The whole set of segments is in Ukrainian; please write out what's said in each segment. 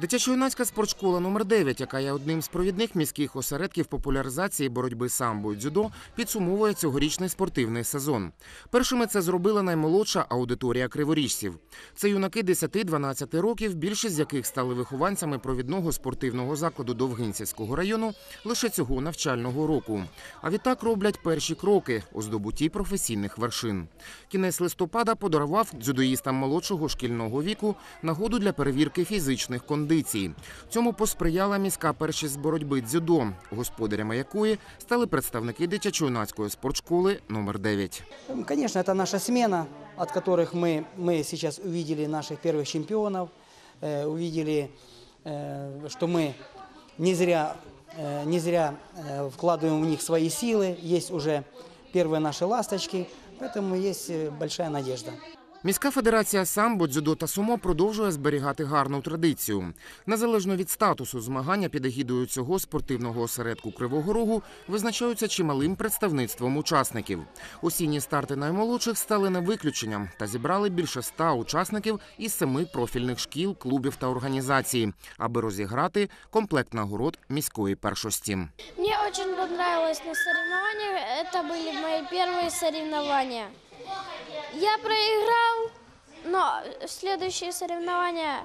Дитячо-юнацька спортшкола номер 9 яка є одним з провідних міських осередків популяризації боротьби самбо і дзюдо, підсумовує цьогорічний спортивний сезон. Першими це зробила наймолодша аудиторія криворіжців. Це юнаки 10-12 років, більшість з яких стали вихованцями провідного спортивного закладу Довгинцівського району лише цього навчального року. А відтак роблять перші кроки у здобутті професійних вершин. Кінець листопада подарував дзюдоїстам молодшого шкільного віку нагоду для перевірки фізичних кондицій Цьому посприяла міська першість з боротьби дзюдо, господарями якої стали представники дитячо-юнацької спортшколи номер 9. М, Конечно, это наша смена, от которых мы, мы сейчас увидели наших первых чемпионов, э, увидели, э, что мы не зря, э, не зря э, вкладываем в них свои силы. Есть уже первые наши ласточки, поэтому есть э, большая надежда. Міська федерація самбо, дзюдо та сумо продовжує зберігати гарну традицію. Незалежно від статусу змагання під егідою цього спортивного осередку Кривого Рогу визначаються чималим представництвом учасників. Осінні старти наймолодших стали не виключенням та зібрали більше ста учасників із семи профільних шкіл, клубів та організацій, аби розіграти комплект нагород міської першості. Мне очень понравилось на соревнованиях. Это были мои первые соревнования. Я проиграл, но следующие соревнования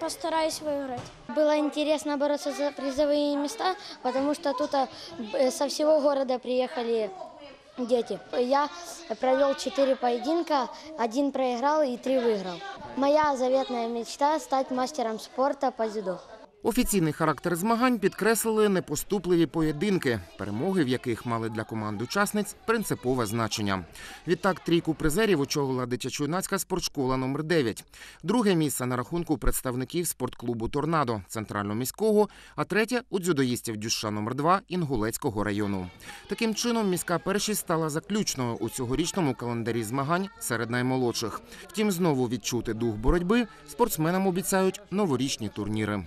постараюсь выиграть. Было интересно бороться за призовые места, потому что тут б- со всего города приехали дети. Я провел четыре поединка, один проиграл и три выиграл. Моя заветная мечта – стать мастером спорта по дзюдо. Офіційний характер змагань підкреслили непоступливі поєдинки, перемоги в яких мали для команд учасниць принципове значення. Відтак трійку призерів очолила дитячо-юнацька спортшкола номер 9 Друге місце на рахунку представників спортклубу Торнадо центрально-міського, а третє у дзюдоїстів Дюша номер 2 Інгулецького району. Таким чином, міська першість стала заключною у цьогорічному календарі змагань серед наймолодших. Втім, знову відчути дух боротьби спортсменам обіцяють новорічні турніри.